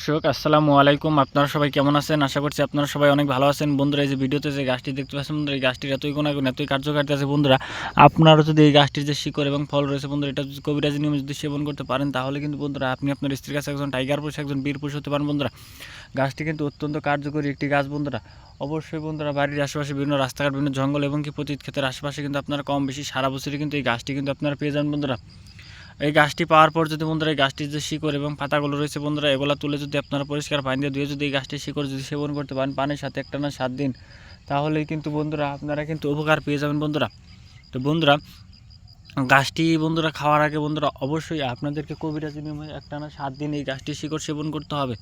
দর্শক, আসসালামু আলাইকুম। আপনারা সবাই কেমন আছেন? আশা করছি আপনারা সবাই অনেক ভালো আছেন। বন্ধুরা, এই যে ভিডিওতে যে গাছটি দেখতে পাচ্ছেন, বন্ধুরা, এই গাছটির এতই গুণাগুণ, এতই কার্যকারিতা আছে, বন্ধুরা, আপনারা যদি এই গাছটির যে শিকড় এবং ফল রয়েছে, বন্ধুরা, এটা যদি কবিরাজি নিয়মে যদি সেবন করতে পারেন, তাহলে কিন্তু, বন্ধুরা, আপনি আপনার স্ত্রীর কাছে একজন টাইগার পুরুষ, একজন বীর পুরুষ হতে পারেন, বন্ধুরা। গাছটি কিন্তু অত্যন্ত কার্যকরী একটি গাছ, বন্ধুরা। অবশ্যই, বন্ধুরা, বাড়ির আশেপাশে বিভিন্ন রাস্তাঘাট, বিভিন্ন জঙ্গল এবং কি পতিত ক্ষেতের আশেপাশে কিন্তু আপনারা কম বেশি সারা বছরই কিন্তু এই গাছটি কিন্তু আপনারা পেয়ে যান, বন্ধুরা। এই গাছটি পাওয়ার পর যদি বন্ধুরা এই গাছটির যে শিকড় এবং পাতাগুলো রয়েছে বন্ধুরা, এগুলো তুলে যদি আপনারা পরিষ্কার পানি দিয়ে ধুয়ে যদি এই গাছটির শিকড় যদি সেবন করতে পারেন পানির সাথে একটা না সাত দিন, তাহলেই কিন্তু বন্ধুরা আপনারা কিন্তু উপকার পেয়ে যাবেন বন্ধুরা। তো বন্ধুরা, গাছটি বন্ধুরা খাওয়ার আগে বন্ধুরা অবশ্যই আপনাদেরকে কবিরাজি নিয়মে একটা না সাত দিন এই গাছটির শিকড় সেবন করতে হবে।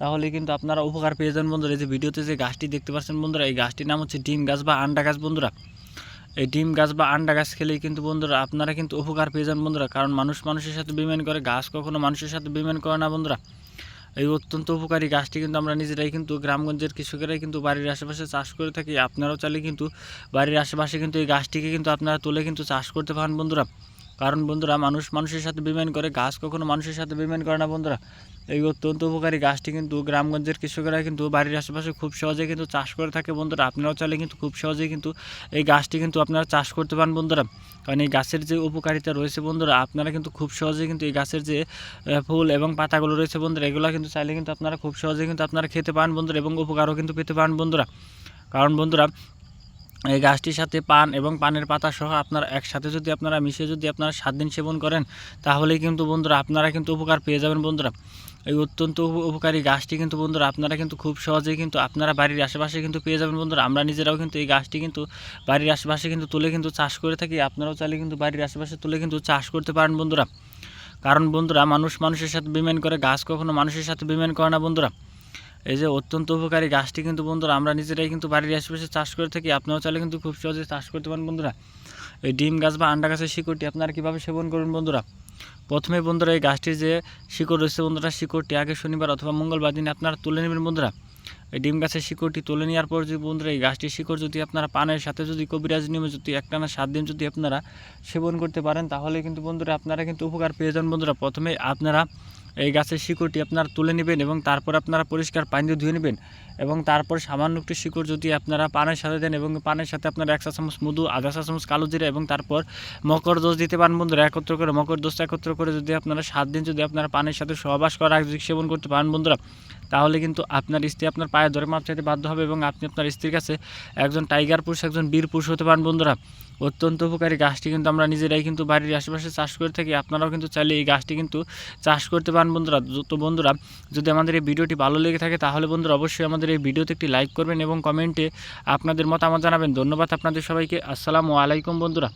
তাহলে কিন্তু আপনারা উপকার পেয়ে যাবেন বন্ধুরা। এই যে ভিডিওতে যে গাছটি দেখতে পাচ্ছেন বন্ধুরা, এই গাছটির নাম হচ্ছে ডিম গাছ বা আন্ডা গাছ বন্ধুরা। এই ডিম গাছ বা আন্ডা গাছ খেলেই কিন্তু বন্ধুরা আপনারা কিন্তু উপকার পেয়ে যান বন্ধুরা। কারণ মানুষ মানুষের সাথে বিমান করে, গাছ কখনো মানুষের সাথে বিমান করে না বন্ধুরা। এই অত্যন্ত উপকারী গাছটি কিন্তু আমরা নিজেরাই কিন্তু গ্রামগঞ্জের কৃষকেরাই কিন্তু বাড়ির আশেপাশে চাষ করে থাকি। আপনারাও চাইলে কিন্তু বাড়ির আশেপাশে কিন্তু এই গাছটিকে কিন্তু আপনারা তুলে কিন্তু চাষ করতে পারেন বন্ধুরা। কারণ বন্ধুরা, মানুষ মানুষের সাথে বিমান করে, গাছ কখনো মানুষের সাথে বিমান করে না বন্ধুরা। এই অত্যন্ত উপকারী গাছটি কিন্তু গ্রামগঞ্জের কৃষকরা কিন্তু বাড়ির আশেপাশে খুব সহজে কিন্তু চাষ করে থাকে বন্ধুরা। আপনারাও চাইলে কিন্তু খুব সহজেই কিন্তু এই গাছটি কিন্তু আপনারা চাষ করতে পারেন বন্ধুরা। কারণ এই গাছের যে উপকারিতা রয়েছে বন্ধুরা, আপনারা কিন্তু খুব সহজেই কিন্তু এই গাছের যে ফুল এবং পাতাগুলো রয়েছে বন্ধুরা, এগুলো কিন্তু চাইলে কিন্তু আপনারা খুব সহজেই কিন্তু আপনারা খেতে পান বন্ধুরা এবং উপকারও কিন্তু পেতে পারেন বন্ধুরা। কারণ বন্ধুরা এই গাছটির সাথে পান এবং পানের পাতা সহ আপনারা একসাথে যদি আপনারা মিশিয়ে যদি আপনারা সাত দিন সেবন করেন, তাহলেই কিন্তু বন্ধুরা আপনারা কিন্তু উপকার পেয়ে যাবেন বন্ধুরা। এই অত্যন্ত উপ- উপকারী গাছটি কিন্তু বন্ধুরা আপনারা কিন্তু খুব সহজেই কিন্তু আপনারা বাড়ির আশেপাশে কিন্তু পেয়ে যাবেন বন্ধুরা। আমরা নিজেরাও কিন্তু এই গাছটি কিন্তু বাড়ির আশেপাশে কিন্তু তুলে কিন্তু চাষ করে থাকি। আপনারাও চাইলে কিন্তু বাড়ির আশেপাশে তুলে কিন্তু চাষ করতে পারেন বন্ধুরা। কারণ বন্ধুরা মানুষ মানুষের সাথে বিমান করে, গাছ কখনো মানুষের সাথে বিমান করে না বন্ধুরা। এই যে অত্যন্ত উপকারী গাছটি কিন্তু বন্ধুরা, আমরা নিজেরাই কিন্তু বাড়ির আশেপাশে চাষ করে থাকি আপনারাও চাইলে কিন্তু খুব সহজে চাষ করতে পারেন বন্ধুরা। এই ডিম গাছ বা আন্ডা গাছের শিকড়টি আপনারা কীভাবে সেবন করুন বন্ধুরা? প্রথমে বন্ধুরা এই গাছটির যে শিকড় রয়েছে বন্ধুরা, শিকড়টি আগে শনিবার অথবা মঙ্গলবার দিন আপনারা তুলে নেবেন বন্ধুরা। এই ডিম গাছের শিকড়টি তুলে নেওয়ার পর যদি বন্ধুরা এই গাছটির শিকড় যদি আপনারা পানের সাথে যদি কবিরাজ নিয়মে যদি একটানা সাত দিন যদি আপনারা সেবন করতে পারেন, তাহলে কিন্তু বন্ধুরা আপনারা কিন্তু উপকার পেয়ে যান বন্ধুরা। প্রথমে আপনারা এই গাছের শিকড়টি আপনারা তুলে নেবেন এবং তারপর আপনারা পরিষ্কার পানি দিয়ে ধুয়ে নেবেন এবং তারপর সামান্য একটু শিকড় যদি আপনারা পানের সাথে দেন এবং পানের সাথে আপনারা এক চা চামচ মধু, আধা চা চামচ কালো জিরা এবং তারপর মকর দোষ দিতে পারেন বন্ধুরা, একত্র করে, মকর দোষ একত্র করে যদি আপনারা সাত দিন যদি আপনারা পানের সাথে সহবাস করা, সেবন করতে পারেন বন্ধুরা। তাহলে কিন্তু আপনার স্ত্রী আপনার পায়ে ধরে মাপ চাইতে বাধ্য হবে এবং আপনি আপনার স্ত্রীর কাছে একজন টাইগার পুরুষ, একজন বীর পুরুষ হতে পারেন বন্ধুরা। অত্যন্ত উপকারী গাছটি কিন্তু আমরা নিজেরাই কিন্তু বাড়ির আশেপাশে চাষ করে থাকি। আপনারাও কিন্তু চাইলে এই গাছটি কিন্তু চাষ করতে পারেন বন্ধুরা। তো বন্ধুরা, যদি আমাদের এই ভিডিওটি ভালো লেগে থাকে তাহলে বন্ধুরা অবশ্যই আমাদের এই ভিডিওতে একটি লাইক করবেন এবং কমেন্টে আপনাদের মতামত জানাবেন। ধন্যবাদ আপনাদের সবাইকে। আসসালামু আলাইকুম বন্ধুরা।